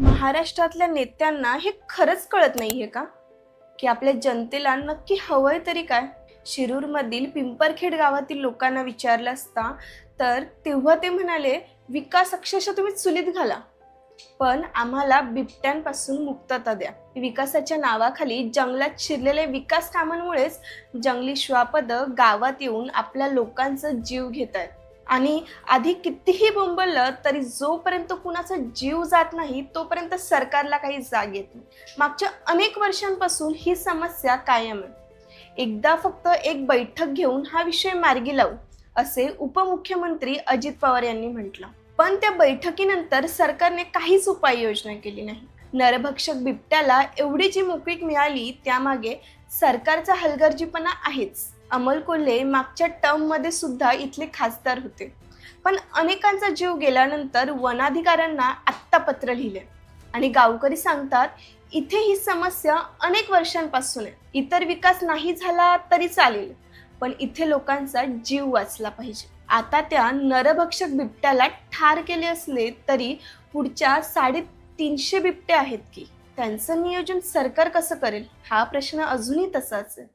महाराष्ट्रातल्या नेत्यांना हे खरंच कळत नाहीये का? की आपल्या जनतेला नक्की हवंय तरी काय? शिरूरमधील पिंपरखेड गावातील लोकांना विचारलं असता तर तेव्हा ते म्हणाले विकास अक्षरशः तुम्ही चुलीत घाला. पण आम्हाला बिबट्यांपासून मुक्तता द्या. विकासाच्या नावाखाली जंगलात शिरलेल्या विकास कामांमुळेच जंगली श्वापद गावात येऊन आपल्या लोकांचा जीव घेत आहेत आणि आधी कितीही बोंबललं तरी जोपर्यंत कुणाचा जीव जात नाही तोपर्यंत सरकारला काही जाग येत नाही. मागच्या अनेक वर्षांपासून ही समस्या कायम आहे. एकदा फक्त एक बैठक घेऊन हा विषय मार्गी लावू असे उपमुख्यमंत्री अजित पवार यांनी म्हटलं. पण त्या बैठकीनंतर सरकारने काहीच उपाययोजना केली नाही. नरभक्षक बिबट्याला एवढी जी मोकळीक मिळाली त्यामागे सरकारचा हलगर्जीपणा आहेच. अमल कोल्हे मागच्या टर्ममध्ये सुद्धा इथले खासदार होते. पण अनेकांचा जीव गेल्यानंतर वनाधिकाऱ्यांना आत्ता पत्र लिहिले. आणि गावकरी सांगतात इथे ही समस्या अनेक वर्षांपासून आहे. इतर विकास नाही झाला तरी चालेल पण इथे लोकांचा जीव वाचला पाहिजे. आता त्या नरभक्षक बिबट्याला ठार केले असले तरी पुढच्या साडेतीनशे बिबटे आहेत की. त्यांचं नियोजन सरकार कसं करेल? हा प्रश्न अजूनही तसाच आहे.